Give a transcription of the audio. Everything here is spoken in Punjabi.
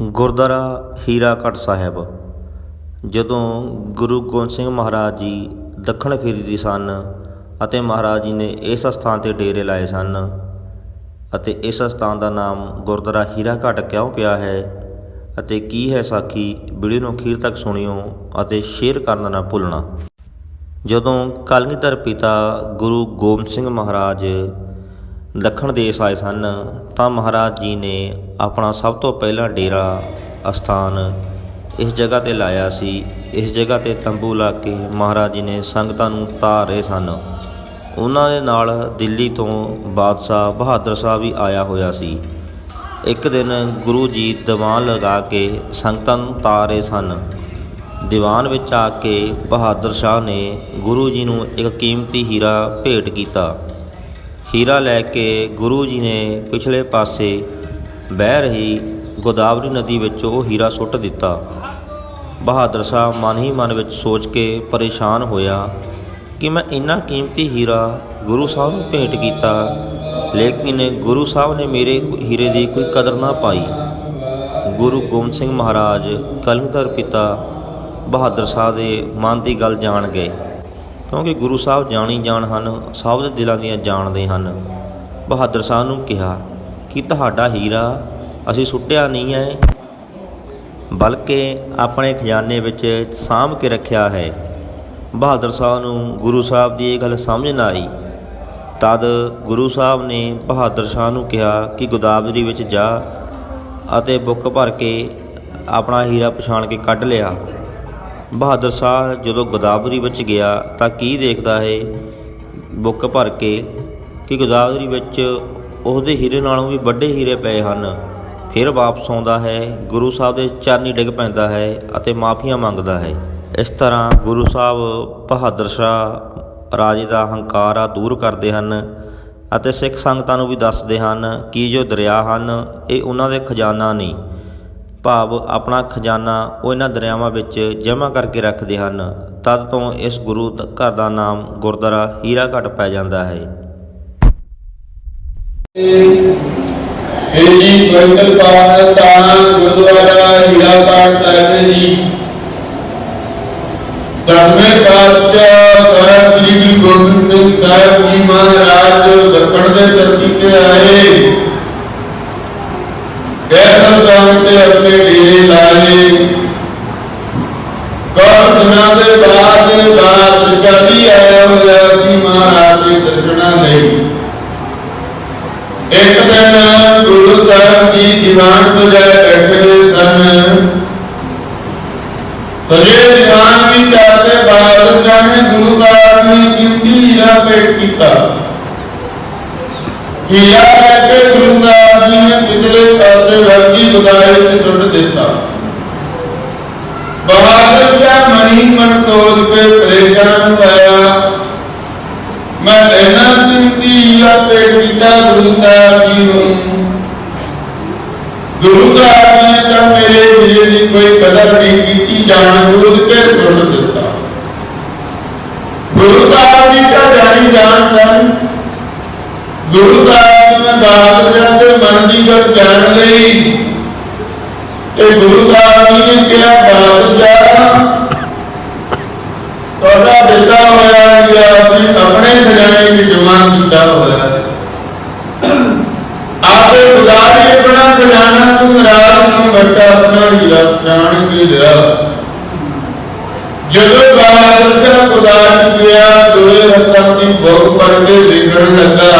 ਗੁਰਦੁਆਰਾ ਹੀਰਾਕਟ ਸਾਹਿਬ, ਜਦੋਂ ਗੁਰੂ ਗੋਬਿੰਦ ਸਿੰਘ ਮਹਾਰਾਜ ਜੀ ਦੱਖਣ ਫਿਰਦੀ ਸਨ ਅਤੇ ਮਹਾਰਾਜ ਜੀ ਨੇ ਇਸ ਅਸਥਾਨ 'ਤੇ ਡੇਰੇ ਲਾਏ ਸਨ ਅਤੇ ਇਸ ਅਸਥਾਨ ਦਾ ਨਾਮ ਗੁਰਦੁਆਰਾ ਹੀਰਾਕਟ ਕਿਉਂ ਪਿਆ ਹੈ ਅਤੇ ਕੀ ਹੈ ਸਾਖੀ ਵੀਡੀਓ ਨੂੰ ਅਖੀਰ ਤੱਕ ਸੁਣਿਓ ਅਤੇ ਸ਼ੇਅਰ ਕਰਨਾ ਨਾ ਭੁੱਲਣਾ। ਜਦੋਂ ਕਲਗੀਧਰ ਪਿਤਾ ਗੁਰੂ ਗੋਬਿੰਦ ਸਿੰਘ ਮਹਾਰਾਜ ਦੱਖਣ ਦੇਸ਼ ਆਏ ਸਨ, ਤਾਂ ਮਹਾਰਾਜ ਜੀ ਨੇ ਆਪਣਾ ਸਭ ਤੋਂ ਪਹਿਲਾ ਡੇਰਾ ਅਸਥਾਨ ਇਸ ਜਗ੍ਹਾ ਤੇ ਲਾਇਆ ਸੀ। ਇਸ ਜਗ੍ਹਾ ਤੇ ਤੰਬੂ ਲਾ ਕੇ ਮਹਾਰਾਜ ਜੀ ਨੇ ਸੰਗਤਾਂ ਨੂੰ ਤਾਰ ਰਹੇ ਸਨ। ਉਹਨਾਂ ਦੇ ਨਾਲ ਦਿੱਲੀ ਤੋਂ ਬਾਦਸ਼ਾਹ ਬਹਾਦਰ ਸਾਹਿਬ ਵੀ ਆਇਆ ਹੋਇਆ ਸੀ। ਇੱਕ ਦਿਨ ਗੁਰੂ ਜੀ ਦੀਵਾਨ ਲਗਾ ਕੇ ਸੰਗਤਾਂ ਨੂੰ ਤਾਰ ਰਹੇ ਸਨ। ਦੀਵਾਨ ਵਿੱਚ ਆ ਕੇ ਬਹਾਦਰ ਸ਼ਾਹ ਨੇ ਗੁਰੂ ਜੀ ਨੂੰ ਇੱਕ ਕੀਮਤੀ ਹੀਰਾ ਭੇਟ ਕੀਤਾ। ਹੀਰਾ ਲੈ ਕੇ ਗੁਰੂ ਜੀ ਨੇ ਪਿਛਲੇ ਪਾਸੇ ਬਹਿ ਰਹੀ ਗੋਦਾਵਰੀ ਨਦੀ ਵਿੱਚ ਉਹ ਹੀਰਾ ਸੁੱਟ ਦਿੱਤਾ। ਬਹਾਦਰ ਸਾਹਿਬ ਮਨ ਹੀ ਮਨ ਵਿੱਚ ਸੋਚ ਕੇ ਪਰੇਸ਼ਾਨ ਹੋਇਆ ਕਿ ਮੈਂ ਇੰਨਾ ਕੀਮਤੀ ਹੀਰਾ ਗੁਰੂ ਸਾਹਿਬ ਨੂੰ ਭੇਟ ਕੀਤਾ, ਲੇਕਿਨ ਗੁਰੂ ਸਾਹਿਬ ਨੇ ਮੇਰੇ ਹੀਰੇ ਦੀ ਕੋਈ ਕਦਰ ਨਾ ਪਾਈ। ਗੁਰੂ ਗੋਬਿੰਦ ਸਿੰਘ ਮਹਾਰਾਜ ਕਲਗੀਧਰ ਪਿਤਾ ਬਹਾਦਰ ਸ਼ਾਹ ਦੇ ਮਨ ਦੀ ਗੱਲ ਜਾਣ ਗਏ। ਕਿਉਂਕਿ ਗੁਰੂ ਸਾਹਿਬ ਜਾਣੀ ਜਾਣ ਹਨ, ਸਭ ਦੇ ਦਿਲਾਂ ਦੀਆਂ ਜਾਣਦੇ ਹਨ। ਬਹਾਦਰ ਸ਼ਾਹ ਨੂੰ ਕਿਹਾ ਕਿ ਤੁਹਾਡਾ ਹੀਰਾ ਅਸੀਂ ਸੁੱਟਿਆ ਨਹੀਂ ਹੈ, ਬਲਕਿ ਆਪਣੇ ਖਜ਼ਾਨੇ ਵਿੱਚ ਸਾਂਭ ਕੇ ਰੱਖਿਆ ਹੈ। ਬਹਾਦਰ ਸ਼ਾਹ ਨੂੰ ਗੁਰੂ ਸਾਹਿਬ ਦੀ ਇਹ ਗੱਲ ਸਮਝ ਨਾ ਆਈ। ਤਦ ਗੁਰੂ ਸਾਹਿਬ ਨੇ ਬਹਾਦਰ ਸ਼ਾਹ ਨੂੰ ਕਿਹਾ ਕਿ ਗੋਦਾਵਰੀ ਵਿੱਚ ਜਾ ਅਤੇ ਬੁੱਕ ਭਰ ਕੇ ਆਪਣਾ ਹੀਰਾ ਪਛਾਣ ਕੇ ਕੱਢ ਲਿਆ। ਬਹਾਦਰ ਸ਼ਾਹ ਜਦੋਂ ਗੋਦਾਵਰੀ ਵਿੱਚ ਗਿਆ ਤਾਂ ਕੀ ਦੇਖਦਾ ਹੈ? ਬੁੱਕ ਭਰ ਕੇ ਕਿ ਗੋਦਾਵਰੀ ਵਿੱਚ ਉਹਦੇ ਹੀਰੇ ਨਾਲੋਂ ਵੀ ਵੱਡੇ ਹੀਰੇ ਪਏ ਹਨ। ਫਿਰ ਵਾਪਸ ਆਉਂਦਾ ਹੈ, ਗੁਰੂ ਸਾਹਿਬ ਦੇ ਚਰਨੀ ਡਿੱਗ ਪੈਂਦਾ ਹੈ ਅਤੇ ਮਾਫੀਆਂ ਮੰਗਦਾ ਹੈ। ਇਸ ਤਰ੍ਹਾਂ ਗੁਰੂ ਸਾਹਿਬ ਬਹਾਦਰ ਸ਼ਾਹ ਰਾਜੇ ਦਾ ਹੰਕਾਰ ਆ ਦੂਰ ਕਰਦੇ ਹਨ ਅਤੇ ਸਿੱਖ ਸੰਗਤਾਂ ਨੂੰ ਵੀ ਦੱਸਦੇ ਹਨ ਕਿ ਜੋ ਦਰਿਆ ਹਨ, ਇਹ ਉਹਨਾਂ ਦੇ ਖਜ਼ਾਨਾ ਨਹੀਂ ਭਾਵ ਆਪਣਾ ਖਜ਼ਾਨਾ ਉਹ ਇਹਨਾਂ ਦਰਿਆਵਾਂ ਵਿੱਚ ਜਮ੍ਹਾਂ ਕਰਕੇ ਰੱਖਦੇ ਹਨ, ਤਦ ਤੋਂ ਇਸ ਗੁਰੂ ਘਰ ਦਾ ਨਾਮ ਗੁਰਦੁਆਰਾ ਹੀਰਾ ਹੀਰਾਘਾਟ ਪੈ ਜਾਂਦਾ ਹੈ। ਇਹ ਜੀ ਗੋਇੰਦਲ ਪਾਵਨ ਤਾਂ ਸਾਹਿਬ ਜੀ ਦੀਵਾਨ ਸਜਾਏ ਬੈਠੇ ਹੋਏ ਸਨ ਸਜੇ ਦੀਵਾਨ ਵੀ ਚਾਹਤੇ ਬਾਦਸ਼ਾਹ ਨੇ ਗੁਰੂ ਸਾਹਿਬ ਨੂੰ ਕੀਮਤੀ ਹੀਰਾ ਭੇਟ ਕੀਤਾ ਹੀਰਾ ਲੈ ਕੇ ਗੁਰੂ ਸਾਹਿਬ ਜੀ ਨੇ ਪਿਛਲੇ ਪਾਸੇ ਵਰਗੀ ਬਗਾਏ ਤੇ ਸੁੱਟ ਦਿੱਤਾ ਬਹਾਦਰ ਸ਼ਾਹ ਮਨੀ ਮਨ ਸੋਚ ਕੇ ਪਰੇਸ਼ਾਨ ਹੋਇਆ ਮੈਂ ਇਹਨਾਂ ਕੀਮਤੀ ਹੀਰਾ ਭੇਟ ਕੀਤਾ ਗੁਰੂ ਸਾਹਿਬ ਜੀ ਨੂੰ ਗੁਰੂ ਸਾਹਿਬ ਜੀ ਨੇ ਤਾਂ ਮੇਰੇ ਹੀਰੇ ਦੀ ਕੋਈ ਕਦਰ ਨਹੀਂ ਕੀਤੀ ਜਾਣ ਬੁੱਝ ਕੇ ਸੁਣ ਦਿੱਤਾ ਗੁਰੂ ਸਾਹਿਬ ਜੀ ਤਾਂ ਜਾਣੀ ਜਾਣ ਸਨ ਗੁਰੂ ਸਾਹਿਬ ਜੀ ਨੇ ਬਾਦਸ਼ਾਹ ਦੇ ਮਨ ਦੀ ਗੱਲ ਜਾਣ ਲਈ ਤੇ ਗੁਰੂ ਸਾਹਿਬ ਜੀ ਨੇ ਕਿਹਾ ਬਾਦਸ਼ਾਹ ਤੁਹਾਡਾ ਦਿੱਤਾ ਹੋਇਆ ਹੈ ਅਸੀਂ ਆਪਣੇ ਖਜ਼ਾਨੇ ਵਿੱਚ ਜਮਾ ਕੀਤਾ ਹੋਇਆ ਹੈ ਆਪੇ ਖੁਦਾ ਨੇ ਆਪਣਾ ਖਜ਼ਾਨਾ ਨੂੰ ਰਾਤ ਨੂੰ ਬੱਟਾ ਆਪਣਾ ਹੀਰਾ ਜਾਣ ਕੇ ਲਿਆ? ਜਦੋਂ ਬਾਦਸ਼ਾਹ ਖੁਦਾ ਨੇ ਗਿਆ ਦੋਏ ਹੱਥਾਂ ਦੀ ਬਹੁਤ ਪੜ ਕੇ ਲਿਖਣ ਲੱਗਾ